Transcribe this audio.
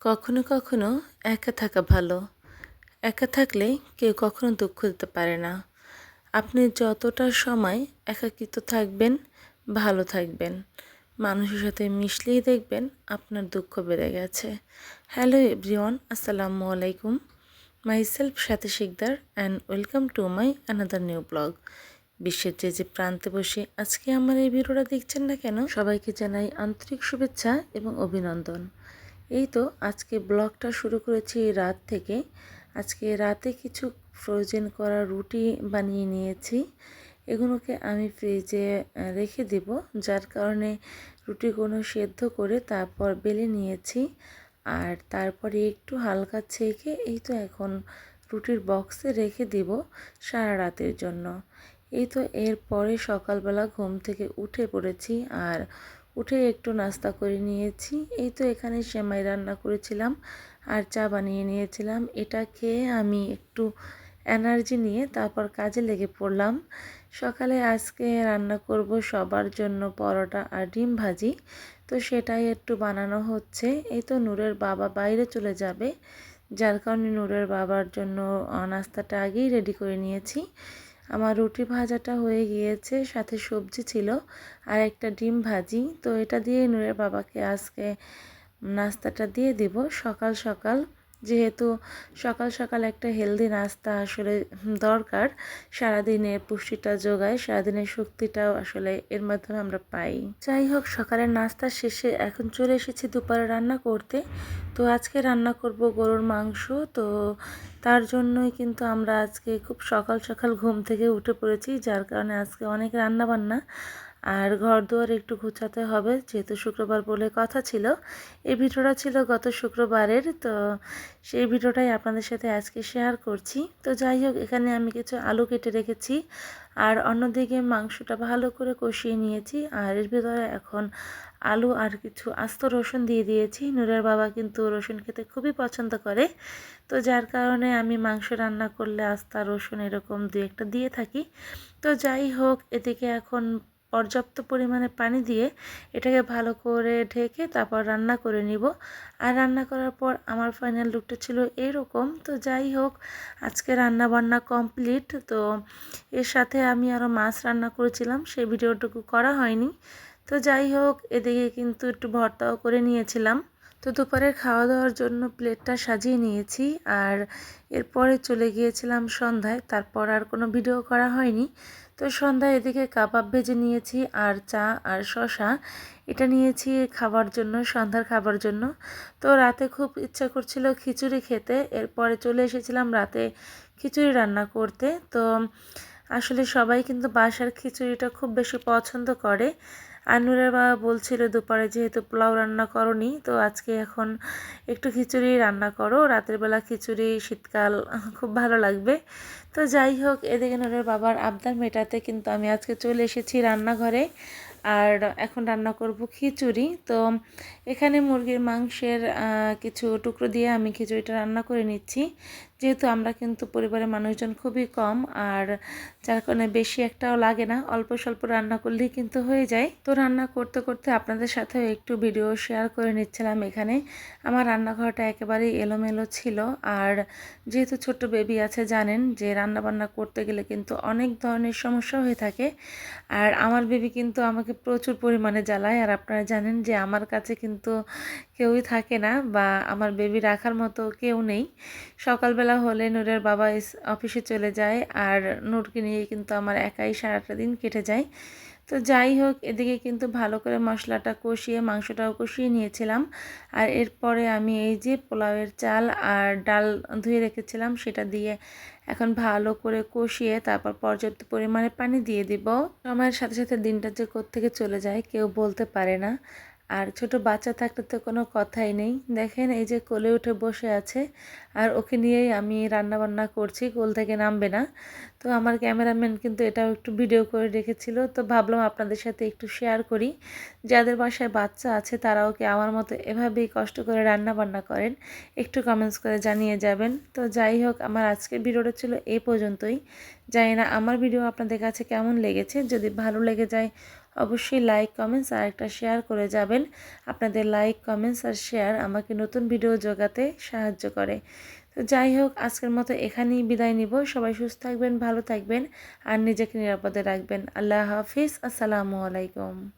কখনো কখনো একা থাকা ভালো। একা থাকলে কেউ কখনো দুঃখ দিতে পারে না। আপনি যতটা সময় একাকিত্ব থাকবেন, ভালো থাকবেন। মানুষের সাথে মিশলেই দেখবেন আপনার দুঃখ বেড়ে গেছে। হ্যালো এভরিওয়ান, আসসালামু আলাইকুম। মাই সেলফ সাথে Sikdar and welcome to my another new blog. বিশ্বের যে যে প্রান্তে বসে আজকে আমার এই ভিডিওটা দেখছেন না কেন, সবাইকে জানাই আন্তরিক শুভেচ্ছা এবং অভিনন্দন। এই তো আজকে ব্লগটা শুরু করেছি রাত থেকে। আজকে রাতে কিছু ফ্রোজেন করা রুটি বানিয়ে নিয়েছি। এগুলোকে আমি ফ্রিজে রেখে দেব, যার কারণে রুটিগুলো সেদ্ধ করে তারপর বেলে নিয়েছি। আর তারপরে একটু হালকা ছেঁকে এই তো এখন রুটির বক্সে রেখে দিব সারা রাতের জন্য। এই তো এরপরে সকালবেলা ঘুম থেকে উঠে পড়েছি আর উঠে একটু নাস্তা করে নিয়েছি। এই তো এখানে সেমাই রান্না করেছিলাম আর চা বানিয়ে নিয়েছিলাম। এটা খেয়ে আমি একটু এনার্জি নিয়ে তারপর কাজে লেগে পড়লাম। সকালে আজকে রান্না করব সবার জন্য পরোটা আর ডিম ভাজি। তো সেটাই একটু বানানো হচ্ছে। এই তো নূরের বাবা বাইরে চলে যাবে। যার কারণে নূরের বাবার জন্য নাস্তাটা আগেই রেডি করে নিয়েছি। আমার রুটি ভাজাটা হয়ে গিয়েছে, সাথে সবজি ছিল আর একটা ডিম ভাজি। তো এটা দিয়ে নূরের বাবাকে আজকে নাস্তাটা দিয়ে দিব। সকাল সকাল যেহেতু সকাল সকাল একটা হেলদি নাস্তা আসলে দরকার, সারাদিনের পুষ্টিটা যোগায়, সারাদিনের শক্তিটাও আসলে এর মাধ্যমে আমরা পাই। যাই হোক, সকালের নাস্তা শেষে এখন চলে এসেছি দুপুরে রান্না করতে। তো আজকে রান্না করব গরুর মাংস। তো তার জন্যই কিন্তু আমরা আজকে খুব সকাল সকাল ঘুম থেকে উঠে পড়েছি, যার কারণে আজকে অনেক রান্না বান্না আর ঘর দুয়ার একটু গুছাতে হবে, যেহেতু শুক্রবার বলে কথা ছিল। এই ভিডিওটা ছিল গত শুক্রবারের, তো সেই ভিডিওটাই আপনাদের সাথে আজকে শেয়ার করছি। তো যাই হোক, এখানে আমি কিছু আলু কেটে রেখেছি, আর অন্যদিকে মাংসটা ভালো করে কষিয়ে নিয়েছি, আর এর ভিতরে এখন আলু আর কিছু আস্ত রসুন দিয়ে দিয়েছি। নুরের বাবা কিন্তু রসুন খেতে খুবই পছন্দ করে, তো যার কারণে আমি মাংস রান্না করলে আস্তা রসুন এরকম দু একটা দিয়ে থাকি। তো যাই হোক, এদিকে এখন পর্যাপ্ত পরিমাণে পানি দিয়ে এটাকে ভালো করে ঢেকে তারপর রান্না করে নিব। আর রান্না করার পর আমার ফাইনাল লুকটা ছিল এরকম। তো যাই হোক, আজকে রান্না বান্না কমপ্লিট তো এর সাথে আমি আরও মাছ রান্না করেছিলাম, সেই ভিডিওটুকু করা হয়নি। তো যাই হোক, এদিকে কিন্তু একটু ভর্তাও করে নিয়েছিলাম। তো দুপুরের খাওয়া দাওয়ার জন্য প্লেটটা সাজিয়ে নিয়েছি। আর এরপরে চলে গিয়েছিলাম সন্ধ্যায়, তারপর আর কোনো ভিডিও করা হয়নি। তো সন্ধ্যায় এদিকে কাবাব ভেজে নিয়েছি আর চা আর শশা এটা নিয়েছি খাবার জন্য, সন্ধ্যার খাবার জন্য। তো রাতে খুব ইচ্ছা করছিল খিচুড়ি খেতে। এরপরে চলে এসেছিলাম রাতে খিচুড়ি রান্না করতে। তো আসলে সবাই কিন্তু বাসার খিচুড়িটা খুব বেশি পছন্দ করে। আনুরের বাবা বলছিল, দুপুরে যেহেতু পোলাও রান্না করনি, তো আজকে এখন একটু খিচুড়ি রান্না করো। রাতের বেলা খিচুড়ি, শীতকাল, খুব ভালো লাগবে। তো যাই হোক, এদিকে নুরের বাবার আবদার মেটাতে কিন্তু আমি আজকে চলে এসেছি রান্নাঘরে। আর এখন রান্না করব খিচুড়ি। তো এখানে মুরগির মাংসের কিছু টুকরো দিয়ে আমি খিচুড়িটা রান্না করে নিচ্ছি। যেহেতু আমরা কিন্তু পরিবারের মানুষজন খুবই কম, আর যার কারণে বেশি একটাও লাগে না। অল্প স্বল্প রান্না করলেই কিন্তু হয়ে যায়। তো রান্না করতে করতে আপনাদের সাথেও একটু ভিডিও শেয়ার করে নিচ্ছিলাম এখানে। আমার রান্নাঘরটা একেবারেই এলোমেলো ছিল, আর যেহেতু ছোট্ট বেবি আছে জানেন যে রান্না বান্না করতে গেলে কিন্তু অনেক ধরনের সমস্যা হয়ে থাকে। আর আমার বেবি কিন্তু আমাকে প্রচুর পরিমাণে জ্বালায়, আর আপনারা জানেন যে আমার কাছে কিন্তু কেউই থাকে না বা আমার বেবি রাখার মতো কেউ নেই। সকালবেলা হলে নূরের বাবা অফিসে চলে যায় আর নূরকে নিয়ে কিন্তু আমার একাই সারাটা দিন কেটে যায়। তো যাই হোক, এদিকে কিন্তু ভালো করে মশলাটা কষিয়ে, মাংসটাও কষিয়ে নিয়েছিলাম। আর এরপরে আমি এই যে পোলাওয়ের চাল আর ডাল ধুয়ে রেখেছিলাম, সেটা দিয়ে এখন ভালো করে কষিয়ে তারপর পর্যাপ্ত পরিমাণে পানি দিয়ে দিব। সময়ের সাথে সাথে দিনটা যে থেকে চলে যায় কেউ বলতে পারে না। আর ছোট বাচ্চা থাকলে তো কোনো কথাই নেই। দেখেন এই যে কোলে উঠে বসে আছে, আর ওকে নিয়েই আমি রান্না বান্না করছি, কোল থেকে নামবে না। তো আমার ক্যামেরাম্যান কিন্তু এটাও একটু ভিডিও করে রেখেছিল। তো ভাবলাম আপনাদের সাথে একটু শেয়ার করি। যাদের বাসায় বাচ্চা আছে তারাও কি আমার মতো এভাবেই কষ্ট করে রান্না বান্না করেন? একটু কমেন্টস করে জানিয়ে যাবেন। তো যাই হোক, আমার আজকের ভিডিওটা ছিল এ পর্যন্তই। জানি না আমার ভিডিও আপনাদের কাছে কেমন লেগেছে। যদি ভালো লেগে যায় অবশ্যই লাইক কমেন্টস আর একটা শেয়ার করে যাবেন। আপনাদের লাইক কমেন্টস আর শেয়ার আমাকে নতুন ভিডিও জোগাতে সাহায্য করে। তো যাই হোক, আজকের মতো এখানেই বিদায় নিব। সবাই সুস্থ থাকবেন, ভালো থাকবেন আর নিজেকে নিরাপদে রাখবেন। আল্লাহ হাফিজ। আসসালামু আলাইকুম।